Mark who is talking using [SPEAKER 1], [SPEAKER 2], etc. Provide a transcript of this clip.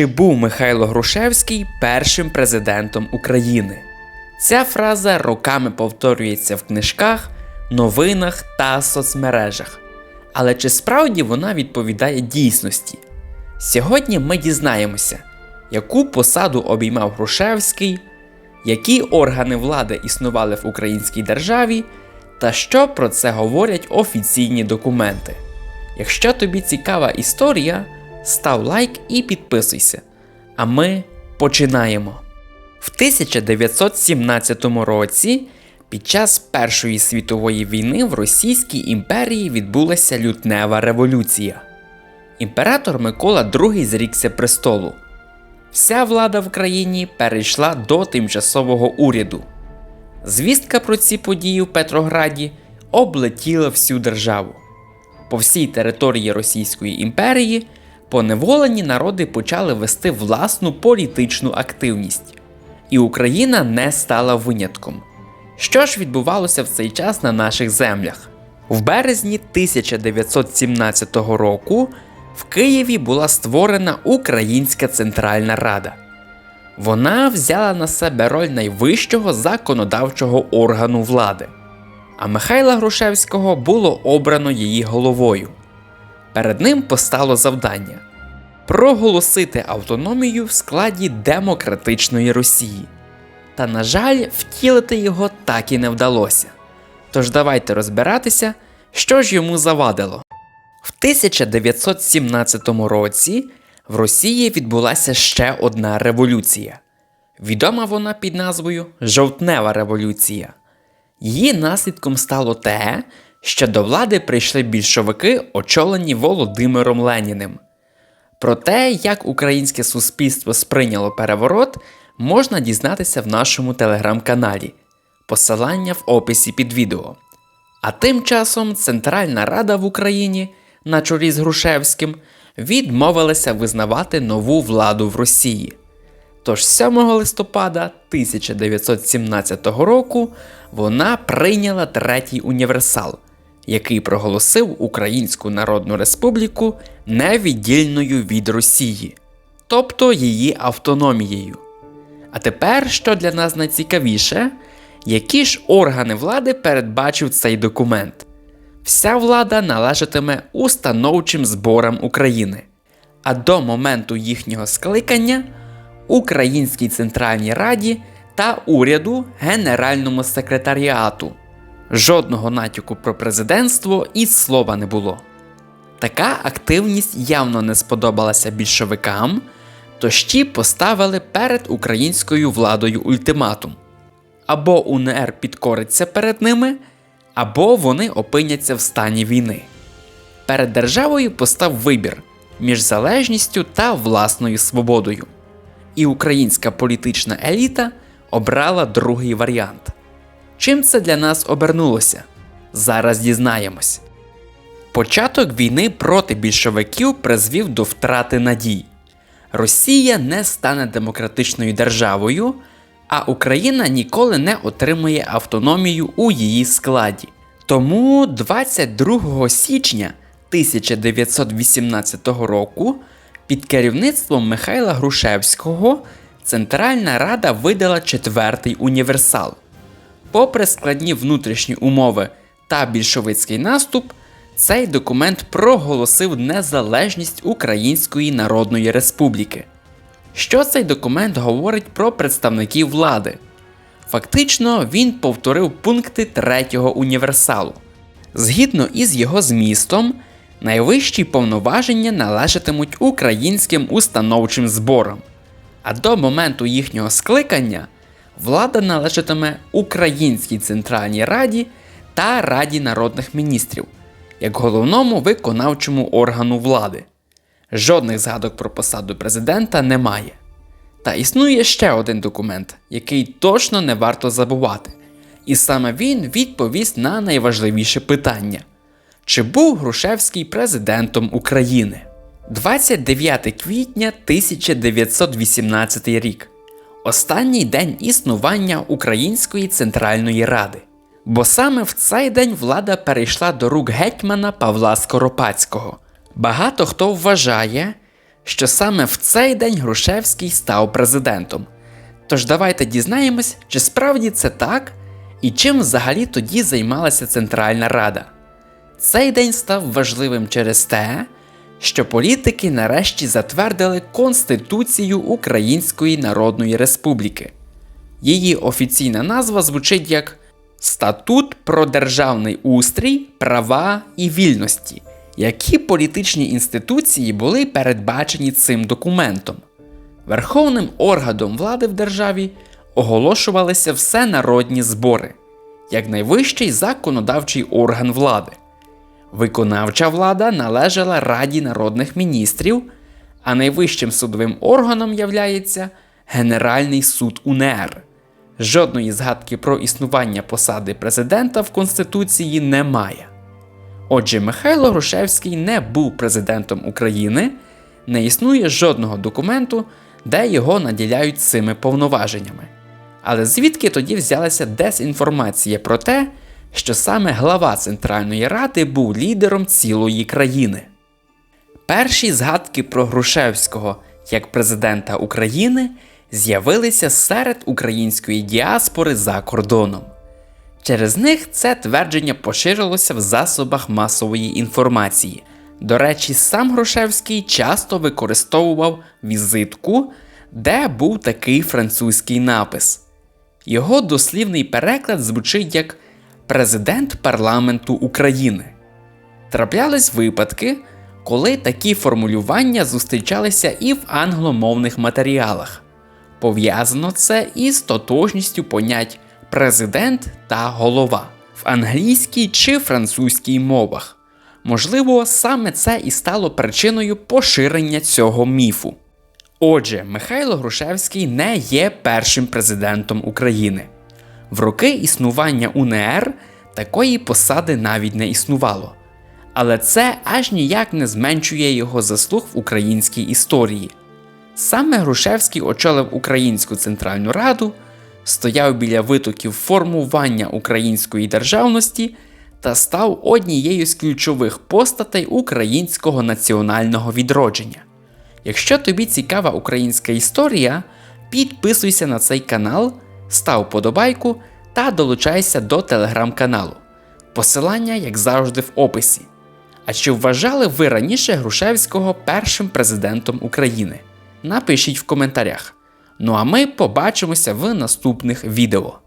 [SPEAKER 1] Чи був Михайло Грушевський першим президентом України? Ця фраза роками повторюється в книжках, новинах та соцмережах. Але чи справді вона відповідає дійсності? Сьогодні ми дізнаємося, яку посаду обіймав Грушевський, які органи влади існували в українській державі, та що про це говорять офіційні документи. Якщо тобі цікава історія, став лайк і підписуйся. А ми починаємо. В 1917 році під час Першої світової війни в Російській імперії відбулася лютнева революція. Імператор Микола II зрікся престолу. Вся влада в країні перейшла до тимчасового уряду. Звістка про ці події в Петрограді облетіла всю державу. По всій території Російської імперії поневолені народи почали вести власну політичну активність, і Україна не стала винятком. Що ж відбувалося в цей час на наших землях? В березні 1917 року в Києві була створена Українська Центральна Рада. Вона взяла на себе роль найвищого законодавчого органу влади, а Михайла Грушевського було обрано її головою. Перед ним постало завдання проголосити автономію в складі демократичної Росії. Та, на жаль, втілити його так і не вдалося. Тож давайте розбиратися, що ж йому завадило. В 1917 році в Росії відбулася ще одна революція. Відома вона під назвою Жовтнева революція. Її наслідком стало те, що до влади прийшли більшовики, очолені Володимиром Леніним. Про те, як українське суспільство сприйняло переворот, можна дізнатися в нашому телеграм-каналі. Посилання в описі під відео. А тим часом Центральна Рада в Україні, на чолі з Грушевським, відмовилася визнавати нову владу в Росії. Тож 7 листопада 1917 року вона прийняла третій універсал, який проголосив Українську Народну Республіку невіддільною від Росії, тобто її автономією. А тепер, що для нас найцікавіше, які ж органи влади передбачив цей документ? Вся влада належатиме установчим зборам України, а до моменту їхнього скликання Українській Центральній Раді та уряду Генеральному секретаріату. Жодного натяку про президентство і слова не було. Така активність явно не сподобалася більшовикам, тож ті поставили перед українською владою ультиматум: або УНР підкориться перед ними, або вони опиняться в стані війни. Перед державою постав вибір між залежністю та власною свободою. І українська політична еліта обрала другий варіант. Чим це для нас обернулося? Зараз дізнаємось. Початок війни проти більшовиків призвів до втрати надій. Росія не стане демократичною державою, а Україна ніколи не отримає автономію у її складі. Тому 22 січня 1918 року під керівництвом Михайла Грушевського Центральна Рада видала четвертий універсал. Попри складні внутрішні умови та більшовицький наступ, цей документ проголосив незалежність Української Народної Республіки. Що цей документ говорить про представників влади? Фактично, він повторив пункти третього універсалу. Згідно із його змістом, найвищі повноваження належатимуть українським установчим зборам, а до моменту їхнього скликання влада належатиме Українській Центральній Раді та Раді народних міністрів як головному виконавчому органу влади. Жодних згадок про посаду президента немає. Та існує ще один документ, який точно не варто забувати. І саме він відповість на найважливіше питання: чи був Грушевський президентом України? 29 квітня 1918 рік. Останній день існування Української Центральної Ради. Бо саме в цей день влада перейшла до рук гетьмана Павла Скоропадського. Багато хто вважає, що саме в цей день Грушевський став президентом. Тож давайте дізнаємось, чи справді це так, і чим взагалі тоді займалася Центральна Рада. Цей день став важливим через те, що політики нарешті затвердили Конституцію Української Народної Республіки. Її офіційна назва звучить як Статут про державний устрій, права і вільності, які політичні інституції були передбачені цим документом. Верховним органом влади в державі оголошувалися всенародні збори, як найвищий законодавчий орган влади. Виконавча влада належала Раді народних міністрів, а найвищим судовим органом являється Генеральний суд УНР. Жодної згадки про існування посади президента в Конституції немає. Отже, Михайло Грушевський не був президентом України, не існує жодного документу, де його наділяють цими повноваженнями. Але звідки тоді взялася дезінформація про те, що саме глава Центральної Ради був лідером цілої країни? Перші згадки про Грушевського як президента України з'явилися серед української діаспори за кордоном. Через них це твердження поширилося в засобах масової інформації. До речі, сам Грушевський часто використовував візитку, де був такий французький напис. Його дослівний переклад звучить як Президент парламенту України. Траплялись випадки, коли такі формулювання зустрічалися і в англомовних матеріалах. Пов'язано це із тотожністю понять президент та голова в англійській чи французькій мовах. Можливо, саме це і стало причиною поширення цього міфу. Отже, Михайло Грушевський не є першим президентом України. В роки існування УНР такої посади навіть не існувало. Але це аж ніяк не зменшує його заслуг в українській історії. Саме Грушевський очолив Українську Центральну Раду, стояв біля витоків формування української державності та став однією з ключових постатей українського національного відродження. Якщо тобі цікава українська історія, підписуйся на цей канал, став подобайку та долучайся до телеграм-каналу. Посилання, як завжди, в описі. А чи вважали ви раніше Грушевського першим президентом України? Напишіть в коментарях. Ну а ми побачимося в наступних відео.